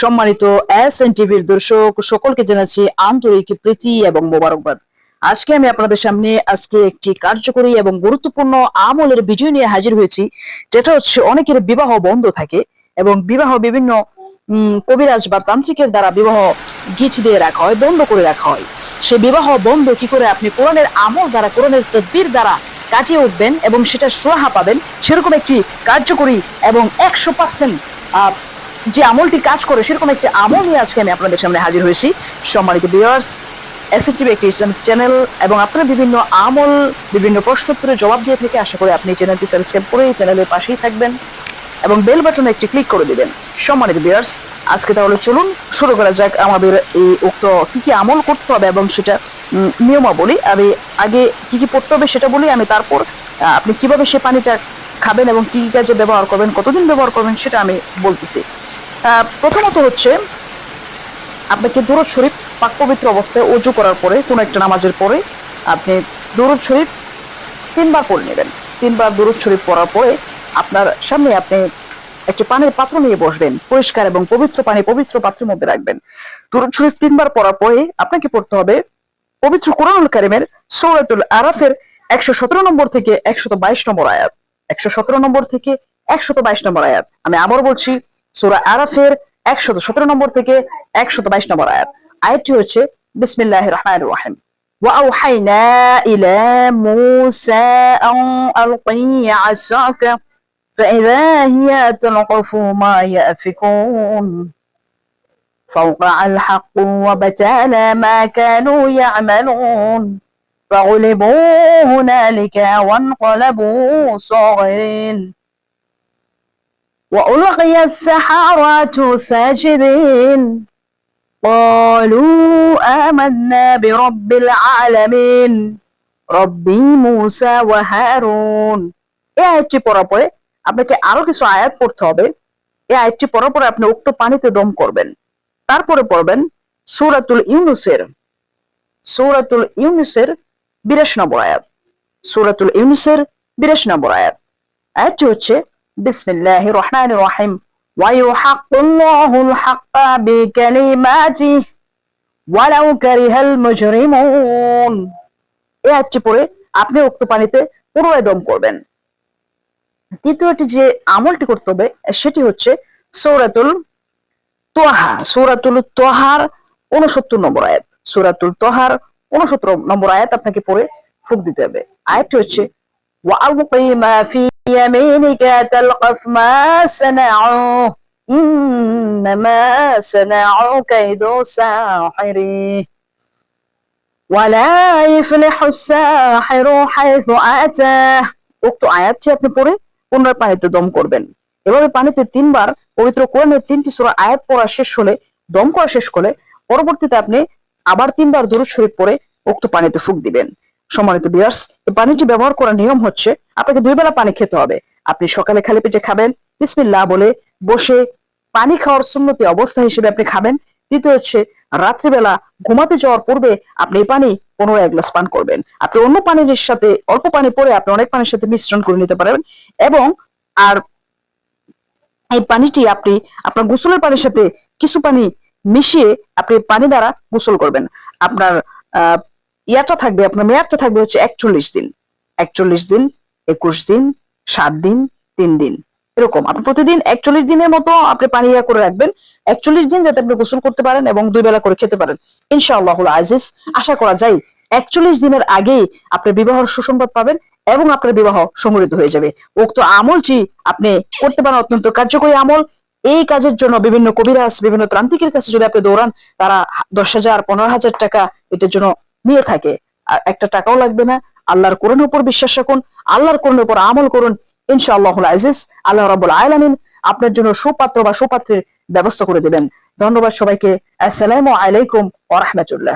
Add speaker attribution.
Speaker 1: সম্মানিত S N টিভির দর্শক, সকলকে জানাচ্ছি আন্তরিক প্রীতি এবং মোবারকবাদ। আজকে আমি আপনাদের সামনে আজকে একটি কার্যকরী এবং গুরুত্বপূর্ণ আমলের ভিডিও নিয়ে হাজির হয়েছি, যেটা হচ্ছে অনেকের বিবাহ বন্ধ থাকে এবং বিবাহ বিভিন্ন কবিরাজ বা তান্ত্রিকের দ্বারা বিবাহ গিচ দিয়ে রাখা হয়, বন্ধ করে রাখা হয়। সে বিবাহ বন্ধ কি করে আপনি কোরআনের আমল দ্বারা, কোরআনের তদবির দ্বারা কাটিয়ে উঠবেন এবং সেটা সোহা পাবেন, সেরকম একটি কার্যকরী এবং একশো পার্সেন্ট যে আমলটি কাজ করে, সেরকম একটি আমল নিয়ে আজকে আমি আপনাদের সামনে হাজির হয়েছি। সম্মানিত বিয়ার্স এসএটিভি একটি ইসলামিক চ্যানেল এবং আপনারা বিভিন্ন আমল, বিভিন্ন প্রশ্ন উত্তরের জবাব দিয়ে থেকে আশা করি আপনি চ্যানেলটি সাবস্ক্রাইব করে এই চ্যানেলের পাশেই থাকবেন। এবং বেল বাটনে একটি ক্লিক করে দিবেন। সম্মানিত বিয়ার্স আজকে তাহলে চলুন শুরু করা যাক আমাদের এই উক্ত কি কি আমল করতে হবে এবং সেটা নিয়মাবলী। আমি আগে কি কি পড়তে হবে সেটা বলি, আমি তারপর আপনি কীভাবে সে পানিটা খাবেন এবং কি কি কাজে ব্যবহার করবেন, কতদিন ব্যবহার করবেন সেটা আমি বলতেছি। প্রথমত হচ্ছে, আপনাকে দুরুদ শরীফ পাক পবিত্র অবস্থায় অজু করার পরে, কোনো একটা নামাজের পরে আপনি দুরুদ শরীফ তিনবার পড়ে নেবেন। তিনবার দুরুদ শরীফ পড়ার পরে আপনার সামনে আপনি একটি পানির পাত্র নিয়ে বসবেন পরিষ্কার এবং পবিত্র পানি পবিত্র পাত্রের মধ্যে রাখবেন দুরুদ শরীফ তিনবার পড়ার পরে আপনাকে পড়তে হবে পবিত্র কোরআনুল কারিমের সৌরাতুল আরাফের একশো সতেরো নম্বর থেকে একশত বাইশ নম্বর আয়াত একশো সতেরো নম্বর থেকে একশত বাইশ নম্বর আয়াত আমি আবার বলছি সূরা আরাফের একশত সতেরো নম্বর থেকে একশত বাইশ নম্বর আয়াত আয়াতটি হচ্ছে বিসমিল্লাহ রহমান রহিম وأوحينا إلى موسى أن ألقي عصاك فإذا هي تلقف ما يأفكون. فوقع الحق وبتال ما كانوا يعملون. فغلبوا هنالك وانقلبوا صاغرين. وألقي السحرات ساجدين. قالوا آمنا برب العالمين. ربي موسى وهارون. يا تشيبورابوي আপনাকে আরো কিছু আয়াত পড়তে হবে এই আয়াতটি পড়ার পরে আপনি উক্ত পানিতে দম করবেন তারপরে পড়বেন সূরাতুল ইউনুসের সূরাতুল ইউনুসের বিরাশ নম্বর আয়াত সূরাতুল ইউনুসের বিরাশ নম্বর আয়াত আয়াতটি হচ্ছে বিসমিল্লাহির রহমানির রহিম ويحق الله الحق بكلماته ولو كره المجرمون এই আয়াতটি পড়ে আপনি উক্ত পানিতে পুনরায় দম করবেন তৃতীয়টি যে আমলটি করতে হবে সেটি হচ্ছে সৌরাতুল তোহা সৌরাতুল তোহার উনসত্তর নম্বর আয়াত সৌরাতুল তোহার উনসত্তর নম্বর আয়াত আপনাকে পড়ে ফুক দিতে হবে আয়াতটি হচ্ছে وألقي ما في يمينك تلقف ما صنعوا إنما صنعوا كيد ساحر ولا يفلح الساحر حيث أتاه উক্ত আয়াতটি আপনি পড়ে পুনরায় পানিতে দম করবেন। এভাবে পানিতে তিনবার পবিত্র কোরআনের তিনটি সূরা আয়াত পড়া শেষ হলে, দম করা শেষ হলে পরবর্তীতে আপনি আবার তিনবার দুরূদ শরীফ পড়ে উক্ত পানিতে ফুক দিবেন। সম্মানিত বিয়ার্স এই পানিটি ব্যবহার করার নিয়ম হচ্ছে, আপনাকে দুই বেলা পানি খেতে হবে। আপনি সকালে খালি পেটে খাবেন, বিসমিল্লাহ বলে বসে পানি খাওয়ার সুন্নতি অবস্থা হিসেবে আপনি খাবেন। দ্বিতীয় হচ্ছে। রাত্রিবেলা ঘুমাতে যাওয়ার পূর্বে আপনি এই পানি পনেরো এক গ্লাস পান করবেন। আপনি অন্য পানির সাথে, অল্প পানি পরে আপনি অনেক পানির সাথে মিশ্রণ করে নিতে পারবেন এবং আর এই পানিটি আপনি আপনার গোসলের পানির সাথে কিছু পানি মিশিয়ে আপনি পানি দ্বারা গোসল করবেন। আপনার ইয়াটা থাকবে, আপনার মেয়াদটা থাকবে হচ্ছে একচল্লিশ দিন। একচল্লিশ দিন, একুশ দিন, সাত দিন, তিন দিন। এরকম। আপনি প্রতিদিন একচল্লিশ দিনের মতো আপনি পানি ইয়া করে রাখবেন। একচল্লিশ দিন যাতে আপনি গোসল করতে পারেন এবং দুই বেলা করে খেতে পারেন। ইনশাআল্লাহ আজিজ, আশা করা যায় একচল্লিশ দিনের আগেই আপনি বিবাহর সুসংবাদ পাবেন এবং আপনার বিবাহ সমৃদ্ধ হয়ে যাবে। উক্ত আমলটি আপনি করতে পারেন অত্যন্ত কার্যকরী আমল। এই কাজের জন্য বিভিন্ন কবিরাজ, বিভিন্ন ত্রান্তিকের কাছে যদি আপনি দৌড়ান, তারা দশ হাজার, পনেরো হাজার টাকা এটার জন্য নিয়ে থাকে। একটা টাকাও লাগবে না। আল্লাহর কোরআনের উপর বিশ্বাস রাখুন, আল্লাহর কোরআনের উপর আমল করুন। ইনশাআল্লাহ আজিজ, আল্লাহ রাবুল আলামিন আপনার জন্য সুপাত্র বা সুপাত্রের ব্যবস্থা করে দেবেন। ধন্যবাদ সবাইকে। আসসালামু আলাইকুম ওয়া রাহমাতুল্লাহ।